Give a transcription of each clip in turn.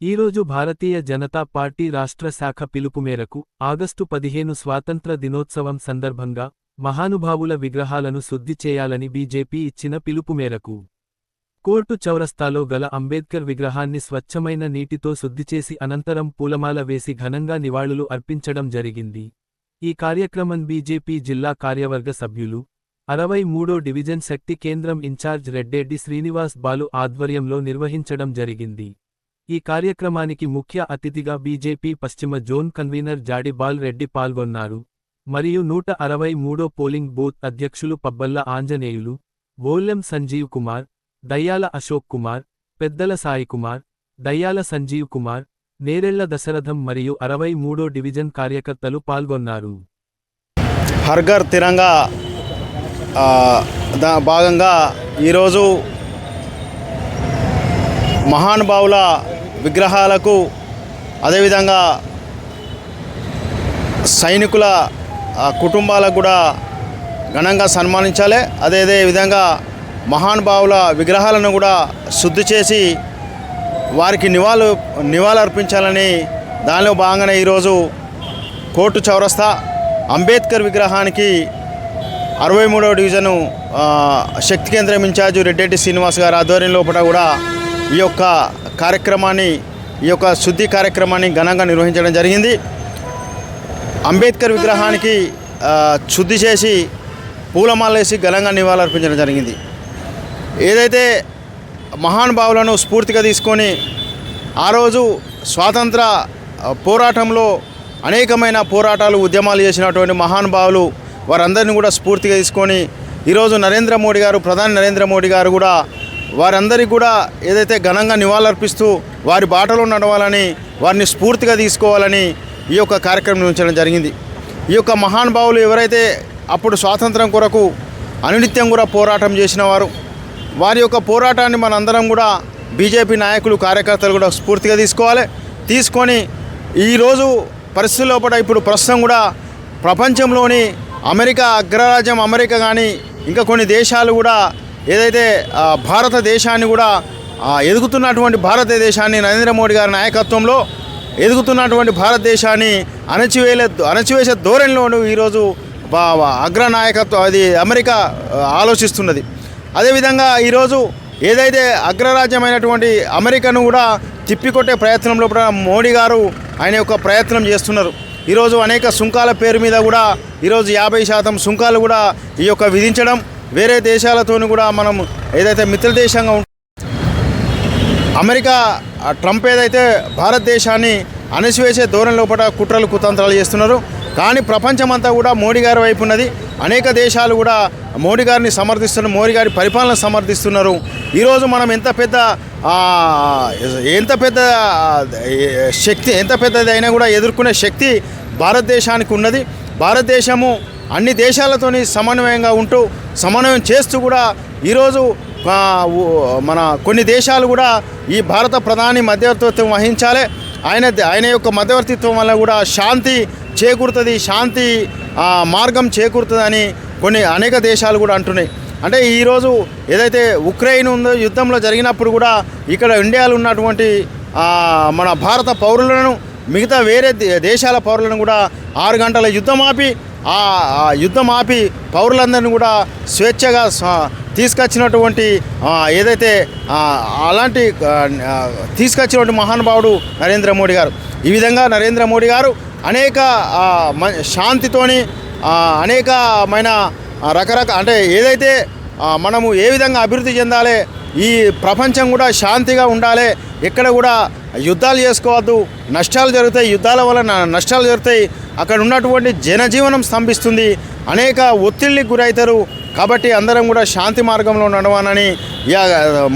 ఈరోజు భారతీయ జనతా పార్టీ రాష్ట్ర శాఖ పిలుపు మేరకు ఆగస్టు పదిహేను స్వాతంత్ర దినోత్సవం సందర్భంగా మహానుభావుల విగ్రహాలను శుద్ధి చేయాలని బీజేపీ ఇచ్చిన పిలుపు మేరకు కోర్టు చౌరస్తాలో గల అంబేద్కర్ విగ్రహాన్ని స్వచ్ఛమైన నీటితో శుద్ధి చేసి అనంతరం పూలమాల వేసి ఘనంగా నివాళులు అర్పించడం జరిగింది. ఈ కార్యక్రమం బీజేపీ జిల్లా కార్యవర్గ సభ్యులు అరవై మూడో డివిజన్ శక్తి కేంద్రం ఇన్ఛార్జ్ రెడ్డెడ్డి శ్రీనివాస్ బాలు ఆధ్వర్యంలో నిర్వహించడం జరిగింది. ఈ కార్యక్రమానికి ముఖ్య అతిథిగా బీజేపీ పశ్చిమ జోన్ కన్వీనర్ జాడిబాల్ రెడ్డి పాల్గొన్నారు. మరియు నూట అరవై మూడో పోలింగ్ బూత్ అధ్యక్షులు పబ్బల్ల ఆంజనేయులు వోల్లెం సంజీవ్ కుమార్ దయ్యాల అశోక్ కుమార్ పెద్దల సాయి కుమార్ దయ్యాల సంజీవ్ కుమార్ నేరెళ్ళ దశరథం మరియు అరవై మూడో డివిజన్ కార్యకర్తలు పాల్గొన్నారు. హర్ఘర్ తిరంగా భాగంగా ఈరోజు మహానుభావుల విగ్రహాలకు అదేవిధంగా సైనికుల కుటుంబాలకు కూడా ఘనంగా సన్మానించాలి. అదే అదే విధంగా మహానుభావుల విగ్రహాలను కూడా శుద్ధి చేసి వారికి నివాళులు అర్పించాలని దానిలో భాగంగానే ఈరోజు కోర్టు చౌరస్తా అంబేద్కర్ విగ్రహానికి అరవై మూడవ డివిజను శక్తి కేంద్రం ఇన్ఛార్జు రెడ్డెడ్డి శ్రీనివాస్ గారి ఆధ్వర్యం లోపల కూడా ఈ యొక్క కార్యక్రమాన్ని ఈ యొక్క శుద్ధి కార్యక్రమాన్ని ఘనంగా నిర్వహించడం జరిగింది. అంబేద్కర్ విగ్రహానికి శుద్ధి చేసి పూలమాలేసి ఘనంగా నివాళులర్పించడం జరిగింది. ఏదైతే మహానుభావులను స్ఫూర్తిగా తీసుకొని ఆ రోజు స్వాతంత్ర పోరాటంలో అనేకమైన పోరాటాలు ఉద్యమాలు చేసినటువంటి మహానుభావులు వారందరినీ కూడా స్ఫూర్తిగా తీసుకొని ఈరోజు నరేంద్ర మోడీ గారు ప్రధాని నరేంద్ర మోడీ గారు కూడా వారందరికీ కూడా ఏదైతే ఘనంగా నివాళులర్పిస్తూ వారి బాటలో నడవాలని వారిని స్ఫూర్తిగా తీసుకోవాలని ఈ యొక్క కార్యక్రమం నిర్వహించడం జరిగింది. ఈ యొక్క మహానుభావులు ఎవరైతే అప్పుడు స్వాతంత్రం కొరకు అనునిత్యం కూడా పోరాటం చేసిన వారు వారి యొక్క పోరాటాన్ని మనందరం కూడా బీజేపీ నాయకులు కార్యకర్తలు కూడా స్ఫూర్తిగా తీసుకోవాలి. తీసుకొని ఈరోజు పరిస్థితుల లోపల ఇప్పుడు ప్రస్తుతం కూడా ప్రపంచంలోని అమెరికా అగ్రరాజ్యం అమెరికా కానీ ఇంకా కొన్ని దేశాలు కూడా ఏదైతే భారతదేశాన్ని కూడా ఎదుగుతున్నటువంటి భారతదేశాన్ని నరేంద్ర మోడీ గారి నాయకత్వంలో ఎదుగుతున్నటువంటి భారతదేశాన్ని అణచివేలే అణచివేసే ధోరణిలోనూ ఈరోజు అగ్రనాయకత్వం అది అమెరికా ఆలోచిస్తున్నది. అదేవిధంగా ఈరోజు ఏదైతే అగ్రరాజ్యమైనటువంటి అమెరికాను కూడా తిప్పికొట్టే ప్రయత్నంలో కూడా మోడీ గారు ఆయన యొక్క ప్రయత్నం చేస్తున్నారు. ఈరోజు అనేక సుంకాల పేరు మీద కూడా ఈరోజు యాభై శాతం సుంకాలు కూడా ఈ యొక్క విధించడం వేరే దేశాలతోని కూడా మనం ఏదైతే మిత్ర దేశంగా అమెరికా ట్రంప్ ఏదైతే భారతదేశాన్ని అణిసివేసే ధోరణి లోపల కుట్రలు కుతంత్రాలు చేస్తున్నారు. కానీ ప్రపంచమంతా కూడా మోడీ గారి వైపు ఉన్నది. అనేక దేశాలు కూడా మోడీ గారిని సమర్థిస్తున్నారు మోడీ గారి పరిపాలన సమర్థిస్తున్నారు. ఈరోజు మనం ఎంత పెద్ద ఎంత పెద్ద శక్తి ఎంత పెద్దది అయినా కూడా ఎదుర్కొనే శక్తి భారతదేశానికి ఉన్నది. భారతదేశము అన్ని దేశాలతోని సమన్వయంగా ఉంటూ సమన్వయం చేస్తూ కూడా ఈరోజు మన కొన్ని దేశాలు కూడా ఈ భారత ప్రధాని మధ్యవర్తిత్వం వహించాలి. ఆయన ఆయన యొక్క మధ్యవర్తిత్వం వల్ల కూడా శాంతి చేకూరుతుంది శాంతి మార్గం చేకూరుతుందని కొన్ని అనేక దేశాలు కూడా అంటున్నాయి. అంటే ఈరోజు ఏదైతే ఉక్రెయిన్ ఉందో యుద్ధంలో జరిగినప్పుడు కూడా ఇక్కడ ఇండియాలో ఉన్నటువంటి మన భారత పౌరులను మిగతా వేరే దే- దేశాల పౌరులను కూడా ఆరు గంటల యుద్ధం ఆపి ఆ యుద్ధం ఆపి పౌరులందరినీ కూడా స్వేచ్ఛగా తీసుకొచ్చినటువంటి ఏదైతే అలాంటి తీసుకొచ్చినటువంటి మహానుభావుడు నరేంద్ర మోడీ గారు. ఈ విధంగా నరేంద్ర మోడీ గారు అనేక మ- శాంతితోని అనేకమైన రకరకాల అంటే ఏదైతే మనము ఏ విధంగా అభివృద్ధి చెందాలి ఈ ప్రపంచం కూడా శాంతిగా ఉండాలి ఎక్కడ కూడా యుద్ధాలు చేసుకోవద్దు నష్టాలు జరుగుతాయి యుద్ధాల వల్ల నష్టాలు జరుగుతాయి అక్కడ ఉన్నటువంటి జనజీవనం స్తంభిస్తుంది. అనేక ఒత్తిళ్ళకి గురవుతారు. కాబట్టి అందరం కూడా శాంతి మార్గంలో నడవాలని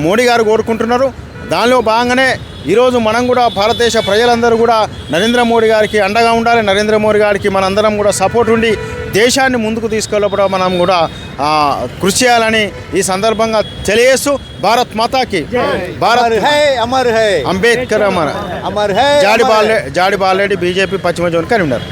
మోడీ గారు కోరుకుంటున్నారు. దానిలో భాగంగానే ఈరోజు మనం కూడా భారతదేశ ప్రజలందరూ కూడా నరేంద్ర మోడీ గారికి అండగా ఉండాలి. నరేంద్ర మోడీ గారికి మనందరం కూడా సపోర్ట్ ఉండి దేశాన్ని ముందుకు తీసుకెళ్ళప్పుడు మనం కూడా కృషి చేయాలని ఈ సందర్భంగా తెలియజేస్తూ భారత్ మాతాకి అమర్ హై అంబేద్కర్ అమర్ జాడి బాలే జాడి బాలేడి బీజేపీ పశ్చిమ జోన్ కరీంనగర్